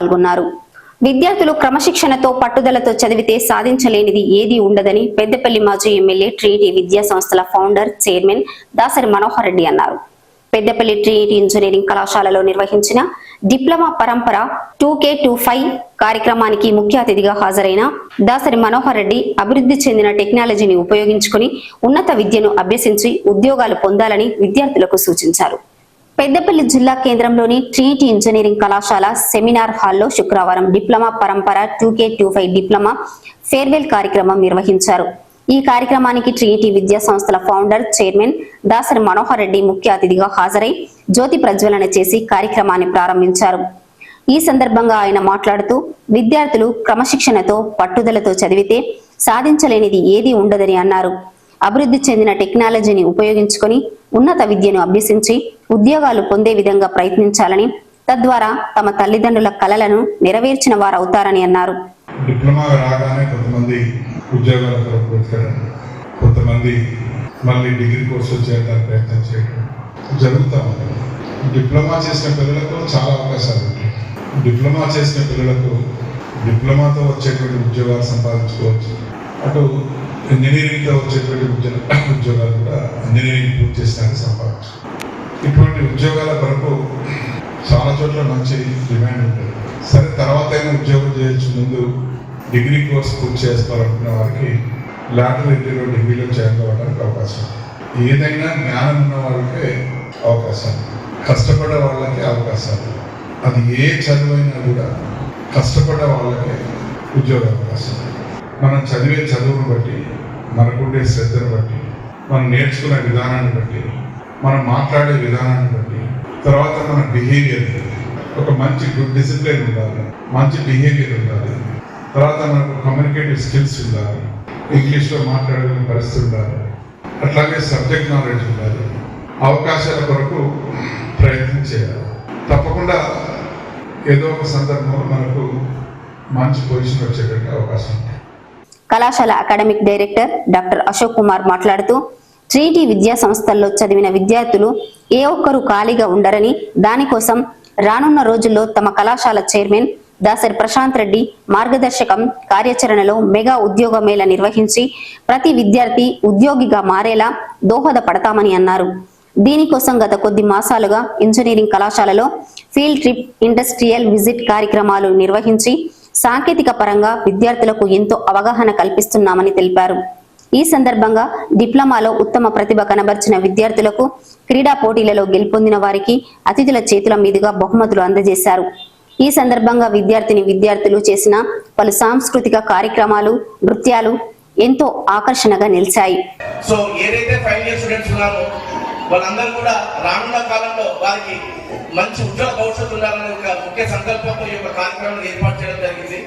పాల్గొన్నారు. విద్యార్థులు క్రమశిక్షణతో పట్టుదలతో చదివితే సాధించలేనిది ఏదీ ఉండదని పెద్దపల్లి మాజీ ఎమ్మెల్యే ట్రీటీ విద్యా సంస్థల ఫౌండర్ చైర్మన్ దాసరి మనోహర్ రెడ్డి అన్నారు. పెద్దపల్లి ట్రీటీ ఇంజనీరింగ్ కళాశాలలో నిర్వహించిన డిప్లొమా పరంపర టూ కే టూ ఫైవ్ కార్యక్రమానికి ముఖ్య అతిథిగా హాజరైన దాసరి మనోహర్ రెడ్డి అభివృద్ధి చెందిన టెక్నాలజీని ఉపయోగించుకుని ఉన్నత విద్యను అభ్యసించి ఉద్యోగాలు పొందాలని విద్యార్థులకు సూచించారు. పెద్దపల్లి జిల్లా కేంద్రంలోని ట్రినిటీ ఇంజనీరింగ్ కళాశాల సెమినార్ హాల్లో శుక్రవారం డిప్లొమా పరంపర two K two five diploma farewell కార్యక్రమం నిర్వహించారు. ఈ కార్యక్రమానికి ట్రినిటీ విద్యా సంస్థల ఫౌండర్ చైర్మన్ దాసరి మనోహర్ రెడ్డి ముఖ్య అతిథిగా హాజరై జ్యోతి ప్రజ్వలన చేసి కార్యక్రమాన్ని ప్రారంభించారు. ఈ సందర్భంగా ఆయన మాట్లాడుతూ విద్యార్థులు క్రమశిక్షణతో పట్టుదలతో చదివితే సాధించలేనిది ఏదీ ఉండదని అన్నారు. అభివృద్ధి చెందిన టెక్నాలజీని ఉపయోగించుకొని ఉన్నత విద్యను అభ్యసించి ఉద్యోగాలు పొందే విధంగా ప్రయత్నించాలని తద్వారా తమ తల్లిదండ్రుల కలలను నెరవేర్చిన వారవుతారని అన్నారు. డిప్లొమా రాగానే కొంతమంది ఉద్యోగాల కొంతమంది మళ్ళీ డిగ్రీ కోర్సు చేయడానికి ప్రయత్నం చేయడం జరుగుతూ ఉంది డిప్లొమా చేసిన పిల్లలకు చాలా అవకాశాలు ఉంటాయి. డిప్లొమా చేసిన పిల్లలకు డిప్లొమాతో వచ్చేటువంటి ఉద్యోగాలు సంపాదించుకోవచ్చు. అటు ఇంజనీరింగ్తో వచ్చేటువంటి ఉద్యోగ ఉద్యోగాలు కూడా ఇంజనీరింగ్ పూర్తి చేసినాక సంపాదించు ఇటువంటి ఉద్యోగాల కొరకు చాలా చోట్ల మంచి డిమాండ్ ఉంటుంది. సరే తర్వాత అయినా ఉద్యోగం చేయొచ్చు ముందు డిగ్రీ కోర్స్ పూర్తి చేసుకోవాలనుకున్న వారికి లాటరీ ఇంటర్వ్యూ డిగ్రీలో జాయిన్ అవ్వడానికి అవకాశం ఏదైనా జ్ఞానం ఉన్న వాళ్ళకే అవకాశం కష్టపడే వాళ్ళకే అవకాశాలు అది ఏ చదువైనా కూడా కష్టపడ్డ వాళ్ళకే ఉద్యోగ అవకాశం మనం చదివే చదువును బట్టి మనకుండే శ్రద్ధను బట్టి మనం నేర్చుకునే విధానాన్ని బట్టి మనం మాట్లాడే విధానాన్ని బట్టి తర్వాత మన బిహేవియర్ ఒక మంచి గుడ్ డిసిప్లిన్ ఉండాలి మంచి బిహేవియర్ ఉండాలి. తర్వాత మనకు కమ్యూనికేటివ్ స్కిల్స్ ఉండాలి ఇంగ్లీష్లో మాట్లాడగలిగిన పరిస్థితి ఉండాలి అట్లాగే సబ్జెక్ట్ నాలెడ్జ్ ఉండాలి. అవకాశాల కొరకు ప్రయత్నం చేయాలి. తప్పకుండా ఏదో ఒక సందర్భంలో మనకు మంచి పొజిషన్ వచ్చేటట్టు అవకాశం ఉంటుంది. కళాశాల academic director doctor Ashok Kumar మాట్లాడుతూ త్రీటీ విద్యా సంస్థల్లో చదివిన విద్యార్థులు ఏ ఒక్కరూ ఖాళీగా ఉండరని దానికోసం రానున్న రోజుల్లో తమ కళాశాల చైర్మన్ దాసరి ప్రశాంత్ రెడ్డి మార్గదర్శకం కార్యాచరణలో మెగా ఉద్యోగ మేళ నిర్వహించి ప్రతి విద్యార్థి ఉద్యోగిగా మారేలా దోహదపడతామని అన్నారు. దీనికోసం గత కొద్ది మాసాలుగా ఇంజనీరింగ్ కళాశాలలో ఫీల్డ్ ట్రిప్ ఇండస్ట్రియల్ విజిట్ కార్యక్రమాలు నిర్వహించి సాంకేతిక పరంగా విద్యార్థులకు ఎంతో అవగాహన కల్పిస్తున్నామని తెలిపారు. ఈ సందర్భంగా డిప్లొమాలో ఉత్తమ ప్రతిభ కనబర్చిన విద్యార్థులకు క్రీడా పోటీలలో గెలుపొందిన వారికి అతిథుల చేతుల మీదుగా బహుమతులు అందజేశారు. ఈ సందర్భంగా విద్యార్థిని విద్యార్థులు చేసిన పలు సాంస్కృతిక కార్యక్రమాలు నృత్యాలు ఎంతో ఆకర్షణగా నిలిచాయి. సో ఏదైతే ఇయర్ స్టూడెంట్స్ ఉన్నారో వాళ్ళందరూ కూడా రానున్న కాలంలో వారికి మంచి ఉజ్వల భవిష్యత్తు ఉండాలనే ఒక ముఖ్య సంకల్పంతో ఈ యొక్క కార్యక్రమాన్ని ఏర్పాటు చేయడం జరిగింది.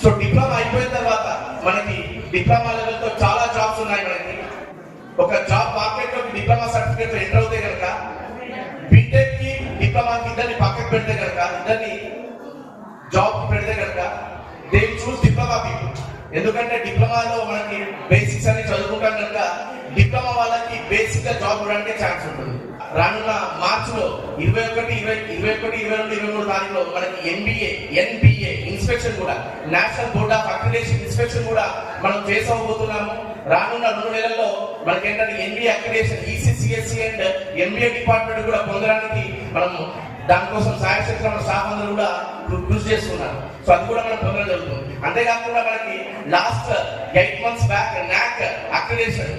సో డిప్లొమా అయిపోయిన తర్వాత మనకి డిప్లొమా లెవెల్తో చాలా జాబ్స్ ఉన్నాయి మనకి. ఒక జాబ్ మార్కెట్లోకి డిప్లొమా సర్టిఫికేట్ ఎంటర్ అవుతే కనుక బీటెక్కి డిప్లొమాకి ఇద్దరిని పక్కకు పెడితే కనుక ఇద్దరిని జాబ్ పెడితే కనుక దే చూస్ డిప్లొమా పీపుల్ ఎందుకంటే డిప్లొమాలో మనకి బేసిక్స్ అన్ని చదువుకుంటాం కనుక డిప్లొమా బేసిక్గా జాబ్ రావడానికి ఛాన్స్ ఉంటుంది. రానున్న మార్చ్లో ఇరవై ఒకటి ఇరవై ఇరవై ఒకటి ఇరవై రెండు ఇరవై మూడు తారీఖులో మనకి ఎన్బిఏ ఎన్బిఏ ఇన్స్పెక్షన్ కూడా national board of accreditation inspection కూడా మనం చేసుకోబోతున్నాము రానున్న రెండు నెలల్లో మనకి ఏంటంటే ఎన్బిఏ అక్రిడేషన్ ఈసీసీఎస్సీ అండ్ ఎంబీఏ డిపార్ట్మెంట్ కూడా పొందడానికి మనం దానికోసం సాయశక్తి మన స్టాఫ్ అందరూ కూడా కృషి చేస్తున్నారు. సో అది కూడా మనం పొందడం జరుగుతుంది. అంతేకాకుండా మనకి last eight months back NAAC accreditation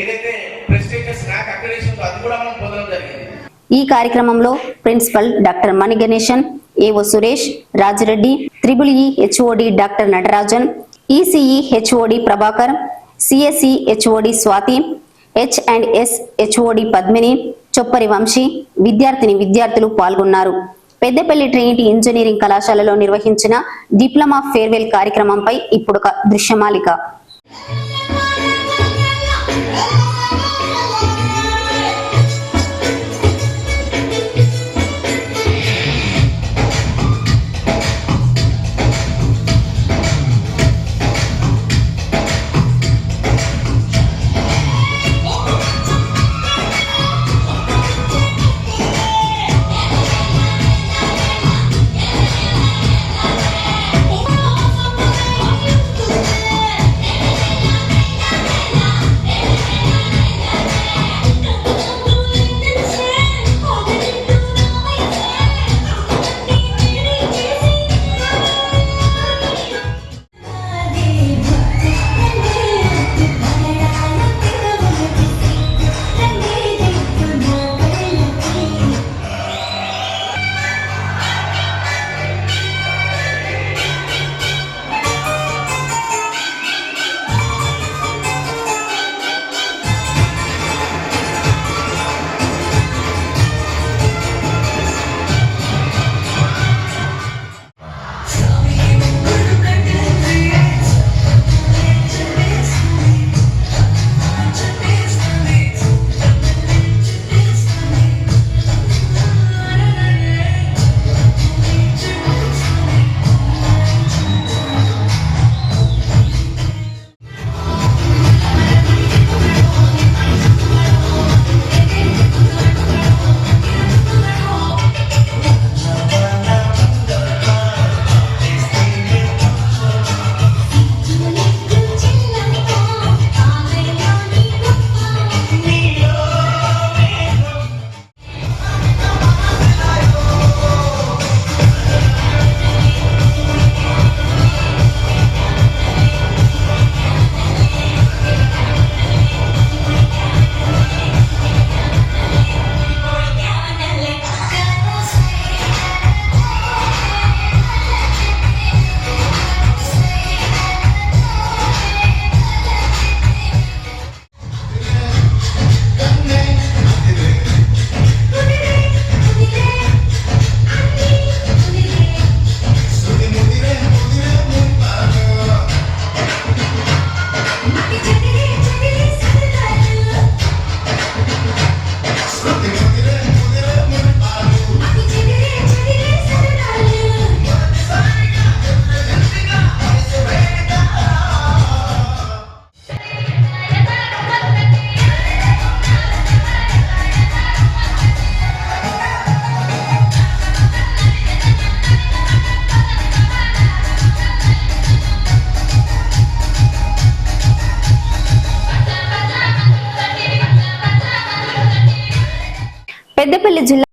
ఏదైతే అది కూడా మనం పొందడం జరిగింది. ఈ కార్యక్రమంలో principal doctor Mani Ganesan AO Suresh Rajireddy triple E HOD doctor Natarajan ECE HOD Prabhakar CSE HOD Swathi H and S HOD Padmini Choppari Vamshi విద్యార్థిని విద్యార్థులు పాల్గొన్నారు. పెద్దపల్లి ట్రినిటీ ఇంజనీరింగ్ కళాశాలలో నిర్వహించిన డిప్లొమా ఫేర్వెల్ కార్యక్రమంపై ఇప్పుడు దృశ్యమాలిక.